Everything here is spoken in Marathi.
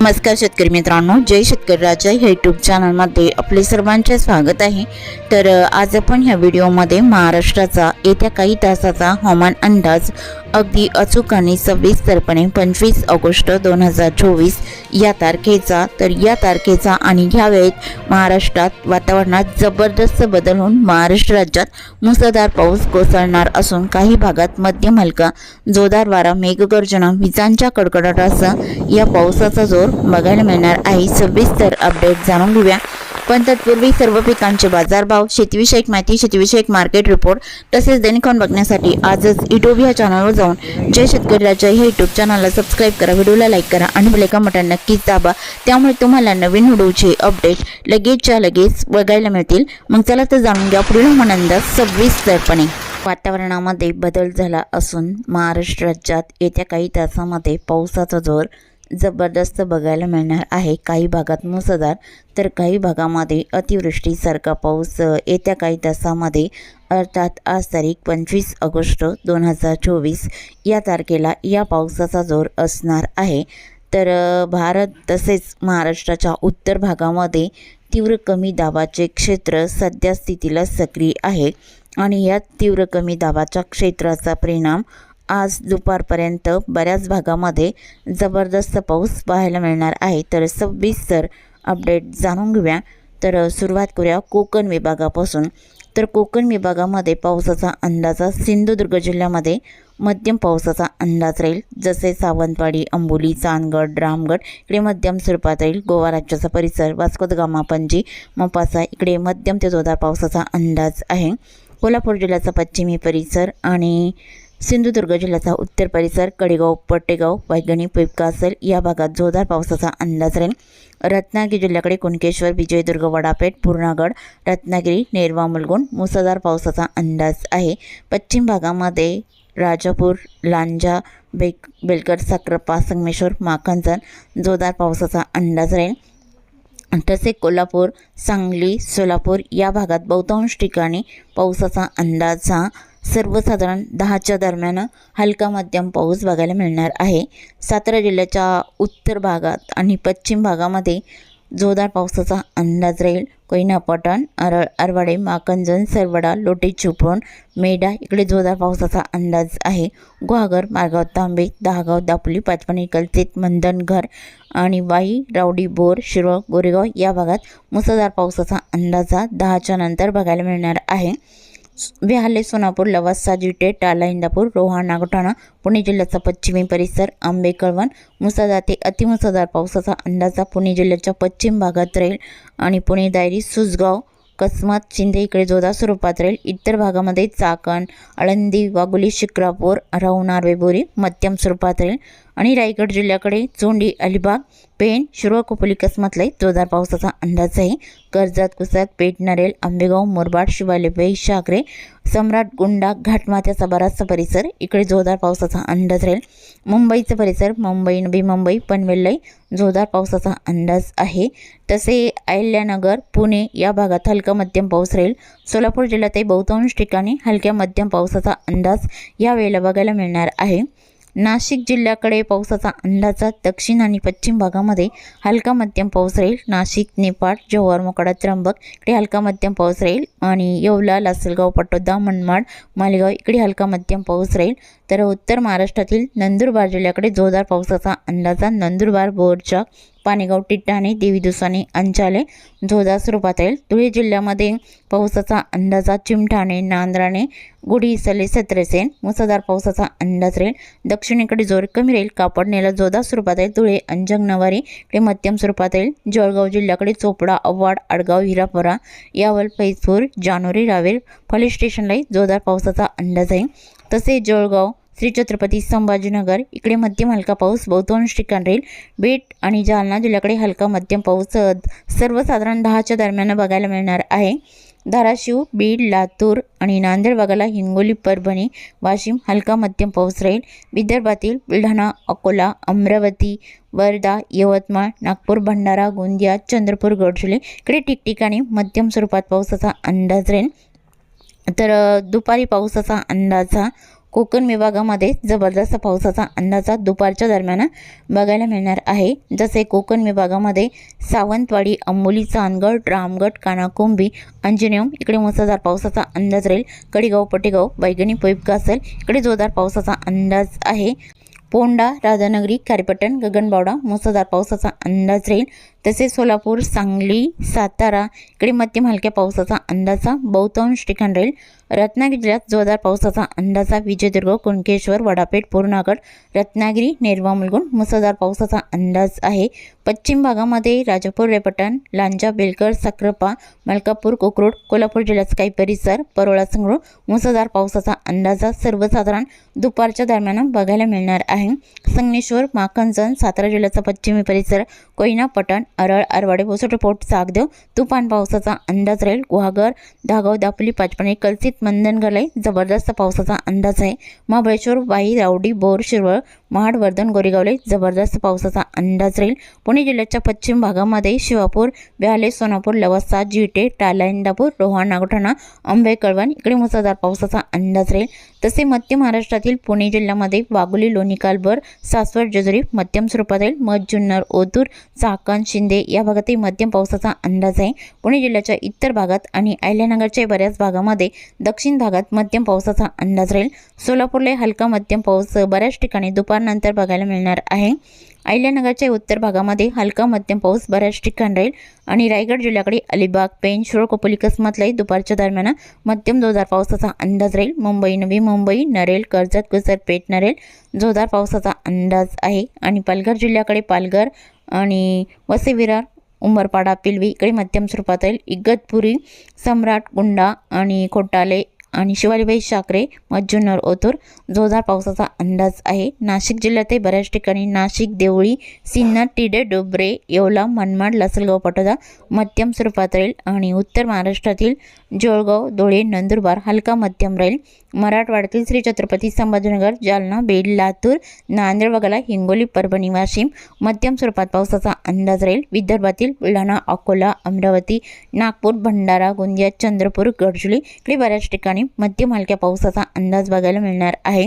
नमस्कार शेतकरी मित्रांनो जय शेतकरी राजा ह्या यूट्यूब चॅनलमध्ये आपले सर्वांचे स्वागत आहे. तर आज आपण ह्या व्हिडिओमध्ये महाराष्ट्राचा येत्या काही तासाचा हवामान अंदाज अगदी अचूक आणि सविस्तरपणे पंचवीस ऑगस्ट दोन हजार चोवीस या तारखेचा तर या तारखेचा आणि ह्या वेळेत महाराष्ट्रात वातावरणात जबरदस्त बदल होऊन महाराष्ट्र राज्यात मुसळधार पाऊस कोसळणार असून काही भागात मध्यम हलका जोरदार वारा मेघगर्जना विजांच्या कडकडाटासह या पावसाचा जोर बघायला मिळणार आहे. सविस्तर अपडेट जाणून घेऊया. पण तत्पूर्वी सर्व पिकांचे बाजारभाव शेतीविषयक माहिती शेतीविषयक मार्केट रिपोर्ट तसेच दैनिकॉन बघण्यासाठी आजच युट्यूब ह्या चॅनलवर जाऊन जय शेतकरी राजा ह्या युट्यूब चॅनलला सबस्क्राईब करा व्हिडिओला लाईक करा आणि बेलेका बटन नक्कीच दाबा. त्यामुळे तुम्हाला नवीन व्हिडिओचे अपडेट लगेचच्या लगेच बघायला मिळतील. मग चला तर जाणून घ्या पुढील हवामान सविस्तरपणे वातावरणामध्ये बदल झाला असून महाराष्ट्र राज्यात येत्या काही तासामध्ये पावसाचा जोर जबरदस्त बघायला मिळणार आहे. काही भागात मुसळधार तर काही भागामध्ये अतिवृष्टीसारखा पाऊस येत्या काही तासामध्ये अर्थात आज तारीख पंचवीस ऑगस्ट दोन हजार चोवीस. या तारखेला या पावसाचा जोर असणार आहे. तर भारत तसेच महाराष्ट्राच्या उत्तर भागामध्ये तीव्र कमी दाबाचे क्षेत्र सध्या स्थितीला सक्रिय आहे आणि या तीव्र कमी दाबाच्या क्षेत्राचा परिणाम आज दुपारपर्यंत बऱ्याच भागामध्ये जबरदस्त पाऊस पाहायला मिळणार आहे. तर सविस्तर अपडेट जाणून घेऊया. तर सुरुवात करूया कोकण विभागापासून. तर कोकण विभागामध्ये पावसाचा अंदाजा सिंधुदुर्ग जिल्ह्यामध्ये मध्यम पावसाचा अंदाज राहील. जसे सावंतवाडी अंबोली चांदगड रामगड इकडे मध्यम स्वरूपात राहील. गोवा राज्याचा परिसर वास्को द गामा पणजी मोपासा इकडे मध्यम ते जोरदार पावसाचा अंदाज आहे. कोल्हापूर जिल्ह्याचा पश्चिमी परिसर आणि सिंधुदुर्ग जिल्ह्याचा उत्तर परिसर कडेगाव पट्टेगाव वैगणी पिपकासल या भागात जोरदार पावसाचा अंदाज राहील. रत्नागिरी जिल्ह्याकडे कुणकेश्वर विजयदुर्ग वडापेठ पूर्णागड रत्नागिरी नेरवा मुलगुण मुसळधार पावसाचा अंदाज आहे. पश्चिम भागामध्ये राजापूर लांजा बेक बेलकर साक्रप्पा संगमेश्वर माखनजन जोरदार पावसाचा अंदाज राहील. तसे कोल्हापूर सांगली सोलापूर या भागात बहुतांश ठिकाणी पावसाचा अंदाज हा सर्वसाधारण दहाच्या दरम्यान हलका मध्यम पाऊस बघायला मिळणार आहे. सातारा जिल्ह्याच्या उत्तर भागात आणि पश्चिम भागामध्ये जोरदार पावसाचा अंदाज राहील. कोयना अर अरळ अरवाडे माकंजन सरवडा लोटे चिपळूण मेढा इकडे जोरदार पावसाचा अंदाज आहे. गुहागर मारगाव तांबे दहागाव दापोली पाचपणी कलसेत मंदनघर आणि वाई रावडी बोर शिरोळ गोरेगाव या भागात मुसळधार पावसाचा अंदाजा दहाच्या नंतर बघायला मिळणार आहे. विहाले सोनापूर लवासा जिटे टाला इंदापूर रोहा नागठाणा पुणे जिल्ह्याचा पश्चिमी परिसर आंबे कळवण मुसळधार ते अतिमुसळधार पावसाचा अंदाजा पुणे जिल्ह्याच्या पश्चिम भागात राहील आणि पुणे दायरी सुसगाव कसमत शिंदे इकडे जोरदार स्वरूपात राहील इतर भागामध्ये चाकण आळंदी वागुली शिक्रापूर राहुणार वेबोरी मध्यम स्वरूपात राहील आणि रायगड जिल्ह्याकडे चोंडी अलिबाग पेण शिरोळ कोपोली कसमतलाई जोरदार पावसाचा अंदाज आहे. कर्जत कुसात पेठ नरेल आंबेगाव मुरबाड शिवाले शाकरे सम्राट गुंडा घाटमाथ्याचा बराचसा परिसर इकडे जोरदार पावसाचा अंदाज राहील. मुंबईचा परिसर मुंबई नवी मुंबई पनवेललाई जोरदार पावसाचा अंदाज आहे. तसे अहिल्यानगर पुणे या भागात हलका मध्यम पाऊस राहील. सोलापूर जिल्ह्यातही बहुतांश ठिकाणी हलक्या मध्यम पावसाचा अंदाज यावेळेला बघायला मिळणार आहे. नाशिक जिल्ह्याकडे पावसाचा अंदाजा दक्षिण आणि पश्चिम भागामध्ये हलका मध्यम पाऊस राहील. नाशिक नेपाळ जव्हार मोकाडा त्र्यंबक इकडे हलका मध्यम पाऊस राहील आणि येवला लासलगाव पटोदा मनमाड मालेगाव इकडे हलका मध्यम पाऊस राहील. तर उत्तर महाराष्ट्रातील नंदुरबार जिल्ह्याकडे जोरदार पावसाचा अंदाजा. नंदुरबार बोरचा पाणीगाव टिट्टाणे देवी दुसाने अंचाले जोरदार स्वरूपात राहील धुळे जिल्ह्यामध्ये पावसाचा अंदाजा चिमठाणे नांद्राणे गुढी सले सत्रसेन मुसळधार पावसाचा अंदाज राहील. दक्षिणेकडे जोर कमी राहील. कापडनेला जोरदार स्वरूपात येईल. धुळे अंजंग नवारी इकडे मध्यम स्वरूपात येईल. जळगाव जिल्ह्याकडे चोपडा अव्वाड आडगाव हिरापुरा यावल फैजपूर जानोरी रावेल पोलीस स्टेशनलाही जोरदार पावसाचा अंदाज आहे तसेच जळगाव श्री छत्रपती संभाजीनगर. इकडे मध्यम हलका पाऊस बहुतांश ठिकाण राहील बीड आणि जालना जिल्ह्याकडे हलका मध्यम पाऊस. सर्वसाधारण दहाच्या दरम्यान बघायला मिळणार आहे. धाराशिव बीड लातूर आणि नांदेड भागाला हिंगोली परभणी वाशिम हलका मध्यम पाऊस राहील विदर्भातील बुलढाणा अकोला अमरावती वर्धा यवतमाळ नागपूर भंडारा गोंदिया चंद्रपूर गडचिरोली इकडे ठिकठिकाणी मध्यम स्वरूपात पावसाचा अंदाज राहील तर दुपारी पावसाचा अंदाज हा कोकण विभागामध्ये जबरदस्त पावसाचा अंदाजा दुपारच्या दरम्यान बघायला मिळणार आहे. जसे कोकण विभागामध्ये सावंतवाडी अंबोली चांदगड रामगड कानाकोंबी अंजनेम इकडे मुसळधार पावसाचा अंदाज राहील. कडेगाव पटेगाव बैगणी पैप कासल इकडे जोरदार पावसाचा अंदाज आहे. पोंडा राधानगरी खारीपट्टण गगनबावडा मुसळधार पावसाचा अंदाज राहील. तसेच सोलापूर सांगली सातारा इकडे मध्यम हलक्या पावसाचा अंदाजा बहुतांश ठिकाण राहील. रत्नागिरी जिल्ह्यात जोरदार पावसाचा अंदाजा विजयदुर्ग कुणकेश्वर वडापेठ पूर्णागड रत्नागिरी नेरवा मुलगुण मुसळधार पावसाचा अंदाज आहे. पश्चिम भागामध्ये राजापूर रेपटण लांजा बेलकर सक्रपा मलकापूर कोकरूड कोल्हापूर जिल्ह्याचा काही परिसर परोळा संगरूळ मुसळधार पावसाचा अंदाजा सर्वसाधारण दुपारच्या दरम्यान बघायला मिळणार आहे. संगमेश्वर माखणजण सातारा जिल्ह्याचा पश्चिमी परिसर कोयना पटण अरळ आरवाडे बोसटपोट सागदेव तुफान पावसाचा अंदाज राहील. गुहागर धागाव दापोली पाचपणे कलसित मंदनगरलाई जबरदस्त पावसाचा अंदाज आहे. महाबळेश्वर वाई रावडी बोर शिरवळ महाड वर्धन गोरेगावले जबरदस्त पावसाचा अंदाज राहील. पुणे जिल्ह्याच्या पश्चिम भागामध्ये शिवापूर ब्याले सोनापूर लवासा जिटे टाला इंदापूर रोहा नागठाणा आंबे कळवण इकडे मुसळधार पावसाचा अंदाज राहील. तसे मध्य महाराष्ट्रातील पुणे जिल्ह्यामध्ये वाघोली लोणी कालभर सासवड जेजुरी मध्यम स्वरूपात राहील. मध जुन्नर ओतूर चाकण शिंदे या भागातही मध्यम पावसाचा अंदाज आहे. पुणे जिल्ह्याच्या इतर भागात आणि अहिल्यानगरच्या बऱ्याच भागामध्ये दक्षिण भागात मध्यम पावसाचा अंदाज राहील. सोलापूरला हलका मध्यम पाऊस बऱ्याच ठिकाणी दुपारनंतर बघायला मिळणार आहे. अहिल्यानगरच्या उत्तर भागामध्ये हलका मध्यम पाऊस बऱ्याच ठिकाणी राहील आणि रायगड जिल्ह्याकडे अलिबाग पेन शिरोळ कोपोली कसमतलाही दुपारच्या दरम्यान मध्यम जोरदार पावसाचा अंदाज राहील. मुंबई नवी मुंबई नरेल कर्जत गुजर पेठ नरेल जोरदार पावसाचा अंदाज आहे. आणि पालघर जिल्ह्याकडे पालघर आणि वसे विरार उंबरपाडा पिलवी इकडे मध्यम स्वरूपात राहील. इगतपुरी सम्राट गुंडा आणि खोटाले आणि शिवाजीबाई शाकरे मज्जुन्नर ओतूर जोरदार पावसाचा अंदाज आहे. नाशिक जिल्ह्यातही बऱ्याच ठिकाणी नाशिक देवळी सिन्नर टिडे डोबरे येवला मनमाड लासलगाव पटोदा मध्यम स्वरूपात राहील. आणि उत्तर महाराष्ट्रातील जळगाव धुळे नंदुरबार हलका मध्यम राहील. मराठवाड्यातील श्री छत्रपती संभाजीनगर जालना बीड लातूर नांदेड वगळा हिंगोली परभणी वाशिम मध्यम स्वरूपात पावसाचा अंदाज राहील. विदर्भातील बुलढाणा अकोला अमरावती नागपूर भंडारा गोंदिया चंद्रपूर गडचुली इकडे बऱ्याच ठिकाणी मध्यम हलक्या पावसाचा अंदाज बघायला मिळणार आहे.